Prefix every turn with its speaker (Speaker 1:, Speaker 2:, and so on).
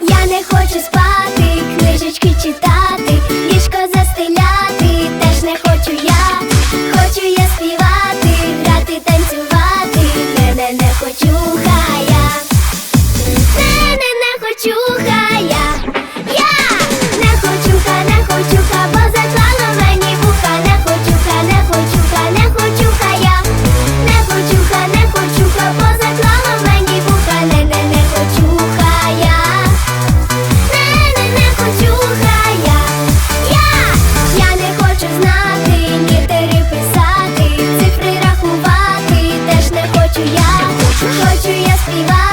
Speaker 1: Я не хочу спати, я, хочу я співаю.